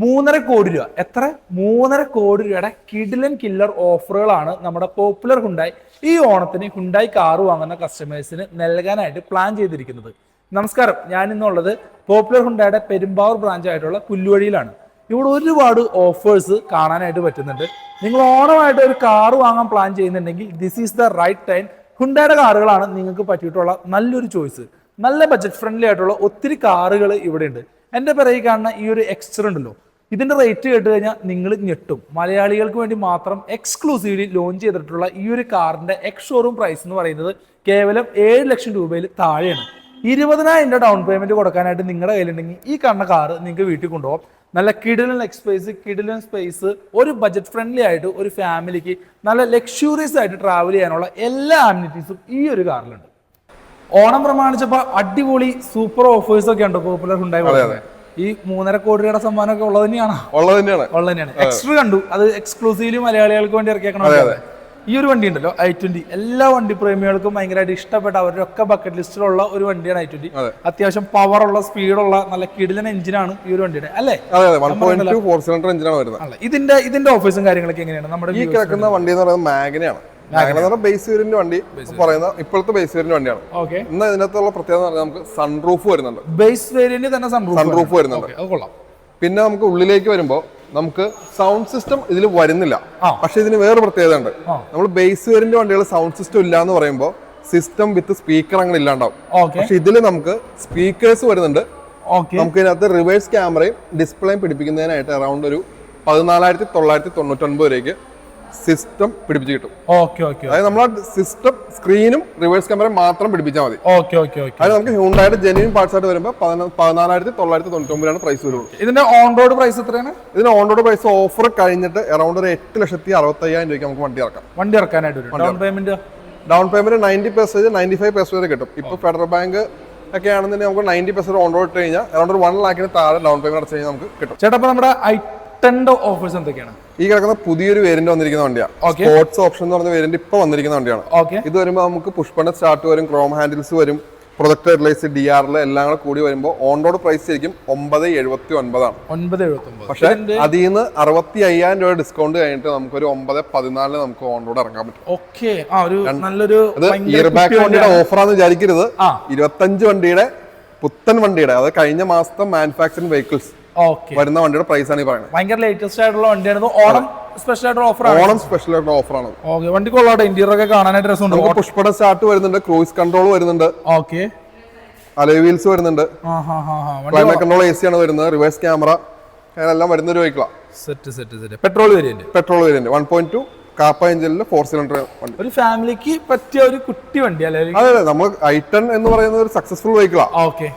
മൂന്നര കോടി രൂപ. എത്ര? മൂന്നര കോടി രൂപയുടെ കിഡിലൻ കില്ലർ ഓഫറുകളാണ് നമ്മുടെ പോപ്പുലർ ഹുണ്ടായി ഈ ഓണത്തിന് ഹുണ്ടായി കാറ് വാങ്ങുന്ന കസ്റ്റമേഴ്സിന് നൽകാനായിട്ട് പ്ലാൻ ചെയ്തിരിക്കുന്നത്. നമസ്കാരം. ഞാൻ ഇന്നുള്ളത് പോപ്പുലർ ഹുണ്ടായുടെ പെരുമ്പാവൂർ ബ്രാഞ്ച് ആയിട്ടുള്ള പുല്ലുവഴിയിലാണ്. ഇവിടെ ഒരുപാട് ഓഫേഴ്സ് കാണാനായിട്ട് പറ്റുന്നുണ്ട്. നിങ്ങൾ ഓണമായിട്ട് ഒരു കാറ് വാങ്ങാൻ പ്ലാൻ ചെയ്യുന്നുണ്ടെങ്കിൽ this is the right time ഹുണ്ടായുടെ കാറുകളാണ് നിങ്ങൾക്ക് പറ്റിയിട്ടുള്ള നല്ലൊരു ചോയ്സ് നല്ല ബജറ്റ് ഫ്രണ്ട്ലി ആയിട്ടുള്ള ഒത്തിരി കാറുകൾ ഇവിടെ ഉണ്ട് എന്റെ പിറകിൽ കാണുന്ന ഈ ഒരു എക്സ്റ്റർ ഉണ്ടല്ലോ. ഇതിന്റെ റേറ്റ് കേട്ട് കഴിഞ്ഞാൽ നിങ്ങൾ ഞെട്ടും. മലയാളികൾക്ക് വേണ്ടി മാത്രം എക്സ്ക്ലൂസീവ്ലി ലോഞ്ച് ചെയ്തിട്ടുള്ള ഈ ഒരു കാറിന്റെ എക്സ് ഷോറൂം പ്രൈസ് എന്ന് പറയുന്നത് കേവലം ഏഴ് ലക്ഷം രൂപയിൽ താഴെയാണ്. ഇരുപതിനായിരം രൂപ ഡൗൺ പേയ്മെന്റ് കൊടുക്കാനായിട്ട് നിങ്ങളുടെ കയ്യിലുണ്ടെങ്കിൽ ഈ കണ്ണ കാറ് നിങ്ങൾക്ക് വീട്ടിൽ കൊണ്ടുപോകാം. നല്ല കിഡിലൻ എക്സ്പേസ് കിഡിലൻ സ്പേസ് ഒരു ബജറ്റ് ഫ്രണ്ട്ലി ആയിട്ട് ഒരു ഫാമിലിക്ക് നല്ല ലക്ഷൂറിയസ് ആയിട്ട് ട്രാവൽ ചെയ്യാനുള്ള എല്ലാ ആമിനിറ്റീസും ഈ ഒരു കാറിലുണ്ട്. ഓണം പ്രമാണിച്ചപ്പോൾ അടിപൊളി സൂപ്പർ ഓഫേഴ്സ് ഒക്കെ ഉണ്ട്? പോപ്പുലർ ഉണ്ടായി ഈ മൂന്നര കോടി രൂപയുടെ സമ്മാനമൊക്കെ ഉള്ളത് തന്നെയാണോ. ഉള്ളത് തന്നെയാണ്. ഉള്ളത് തന്നെയാണ്. എക്സ്ട്രാ കണ്ടു. അത് എക്സ്ക്ലൂസീവ്ലി മലയാളികൾക്ക് വേണ്ടി ഇറക്കിയേക്കണം ഈ ഒരു വണ്ടി ഉണ്ടല്ലോ ഐ ട്വന്റി എല്ലാ വണ്ടി പ്രേമികൾക്കും ഭയങ്കരമായിട്ട് ഇഷ്ടപ്പെട്ട അവരുടെ ഒക്കെ ബക്കറ്റ് ലിസ്റ്റിലുള്ള ഒരു വണ്ടിയാണ് ഐ ട്വന്റി അത്യാവശ്യം പവർ ഉള്ള സ്പീഡുള്ള നല്ല കിടിലൻ എഞ്ചിനാണ് ഈ ഒരു വണ്ടിയുടെ. അല്ലേ? സിലിണ്ടർ എഞ്ചിനാണ് വരുന്നത്. ഇതിന്റെ ഇതിന്റെ ഓഫീസും കാര്യങ്ങളൊക്കെ എങ്ങനെയാണ്? നമ്മുടെ ഈ കിടക്കുന്ന വണ്ടി എന്ന് പറയുന്നത് മാഗനയാണ് ബേസ് വേരിയന്റ് വണ്ടി. പറയുന്ന ഇപ്പോഴത്തെ ബേസ് വേരിയന്റ് വണ്ടിയാണ്. ഇന്ന് ഇതിനകത്തുള്ള പ്രത്യേകത പറഞ്ഞാൽ നമുക്ക് സൺറൂഫ് വരുന്നുണ്ട്. ബേസ് വേരിയന്റ് തന്നെ സൺറൂഫ് വരുന്നുണ്ട്. പിന്നെ നമുക്ക് ഉള്ളിലേക്ക് വരുമ്പോൾ നമുക്ക് സൗണ്ട് സിസ്റ്റം ഇതിൽ വരുന്നില്ല. പക്ഷെ ഇതിന് വേറെ പ്രത്യേകത ഉണ്ട്. നമ്മൾ ബേസ് വേരിയന്റ് വണ്ടികൾ സൗണ്ട് സിസ്റ്റം ഇല്ല എന്ന് പറയുമ്പോൾ സിസ്റ്റം വിത്ത് സ്പീക്കർ അങ്ങനെ ഇല്ലാണ്ടാവും. പക്ഷെ ഇതിൽ നമുക്ക് സ്പീക്കേഴ്സ് വരുന്നുണ്ട്. നമുക്ക് ഇതിനകത്ത് റിവേഴ്സ് ക്യാമറയും ഡിസ്പ്ലേയും പിടിപ്പിക്കുന്നതിനായിട്ട് അറൗണ്ട് ഒരു പതിനാലായിരത്തി തൊള്ളായിരത്തി തൊണ്ണൂറ്റൊൻപത് രൂപയ്ക്ക് സിസ്റ്റം പിടിപ്പിച്ച് കിട്ടും. ഓക്കെ ഓക്കെ അതായത് നമ്മൾ സിസ്റ്റം സ്ക്രീനും റിവേഴ്സ് ക്യാമറയും മാത്രം പിടിപ്പിച്ചാൽ മതി. Okay okay okay. അത് നമുക്ക് ഹ്യൂണ്ടായിട്ട് ജെന്യൂൻ പാർട്സ് ആയിട്ട് വരുമ്പോൾ പതിന- പതിനാലായിരത്തി തൊള്ളായിരത്തി തൊണ്ണൂറ്റൊമ്പതിലാണ് പ്രൈസ് വരുള്ളൂ. ഇതിന്റെ ഓൺ റോഡ് പ്രൈസ് എത്രയാണ്? ഇതിന് ഓൺ റോഡ് പ്രൈസ് ഓഫർ കഴിഞ്ഞിട്ട് അറൗണ്ട് ഒരു എട്ട് ലക്ഷത്തി അറുപത്തയ്യായിരം രൂപയ്ക്ക് നമുക്ക് വണ്ടി ഇറക്കാം. വണ്ടി ഇറക്കാനായിട്ട് വരും. Down payment down payment ninety percent ninety five percent വരെ കിട്ടും. ഇപ്പൊ ഫെഡറൽ ബാങ്ക് ഒക്കെ ആണെന്നുണ്ടെങ്കിൽ നമുക്ക് നയന്റി പെർസെന്റ് ഓൺ റോഡ് ഇട്ട് കഴിഞ്ഞാൽ അറൗണ്ട് ഒരു വൺ ലാഖിന് താഴെ ഡൗൺ പേയ്മെന്റ് അടച്ചു കഴിഞ്ഞാൽ നമുക്ക് കിട്ടും. ചേട്ടാ നമ്മുടെ നമ്മുടെ ഐറ്റന്റെ ഓഫേഴ്സ് എന്തൊക്കെയാണ്? ഈ കിടക്കുന്ന പുതിയൊരു വേരിയന്റ് വന്നിരിക്കുന്ന വണ്ടിയാണ് സ്പോർട്സ് ഓപ്ഷൻ എന്ന് പറഞ്ഞ വേരിയന്റ് ഇപ്പൊ വന്നിരിക്കുന്ന വണ്ടിയാണ്. ഇത് വരുമ്പോൾ നമുക്ക് പുഷ്പണ സ്റ്റാർട്ട് വരും ക്രോം ഹാൻഡിൽസ് വരും പ്രൊജക്ട് ഹെഡ്ലൈറ്റ്സ് ഡി ആറിൽ എല്ലാം കൂടെ കൂടി വരുമ്പോൾ ഓൺ റോഡ് പ്രൈസ് ആയിരിക്കും ഒമ്പത് എഴുപത്തി ഒൻപതാണ് ഒൻപത് എഴുപത്തി പക്ഷെ അതിൽ നിന്ന് അറുപത്തി അയ്യായിരം രൂപ ഡിസ്കൗണ്ട് കഴിഞ്ഞിട്ട് നമുക്ക് ഒരു ഒമ്പത് പതിനാലിന് നമുക്ക് ഓൺ റോഡ് ഇറങ്ങാൻ പറ്റും. ഓക്കെ നല്ലൊരു ഇയർ ബാക്ക് വണ്ടിയുടെ ഓഫർ ഓഫറാന്ന് വിചാരിക്കരുത്. ഇരുപത്തഞ്ച് വണ്ടിയുടെ പുത്തൻ വണ്ടിയുടെ അത് കഴിഞ്ഞ മാസത്തെ മാനുഫാക്ചറിംഗ് വെഹിക്കിൾസ് വരുന്ന വണ്ടിയുടെ പ്രൈസ് ആണ് ഈ പറയുന്നത്. ഭയങ്കര ലേറ്റസ്റ്റ് ആയിട്ടുള്ള വണ്ടിയാണ് ഓണം സ്പെഷ്യൽ ആയിട്ടുള്ള ഓഫർ ഓണം സ്പെഷ്യൽ ആയിട്ടുള്ള ഓഫറാണ് ഓക്കെ. വണ്ടി കൊള്ളാട്ടെ ഇന്റീരിയർ ഒക്കെ കാണാനായിട്ട് രസമുണ്ട്. പുഷ്പട സ്റ്റാർട്ട് വരുന്നുണ്ട് ക്രൂയിസ് കൺട്രോൾ വരുന്നുണ്ട്. ഓക്കെ. അലോയ് വീൽസ് വരുന്നുണ്ട്. ക്ലൈമറ്റ് കൺട്രോൾ എ സി ആണ് വരുന്നത് റിവേഴ്സ് ക്യാമറ അങ്ങനെല്ലാം വരുന്ന ഒരു വെഹിക്കിളാണ് set set set petrol variant petrol variant one point two Kappa എഞ്ചിനിൽ ഫോർ സിലിണ്ടർ വണ്ടി. ഒരു ഫാമിലിക്ക് പറ്റിയ ഒരു കുട്ടി വണ്ടി അല്ലെ? അതെ അതെ. നമ്മൾ ടെൻ എന്ന് പറയുന്ന ഒരു സക്സസ്ഫുൾ വെഹിക്കിളാണ് ഓക്കെ.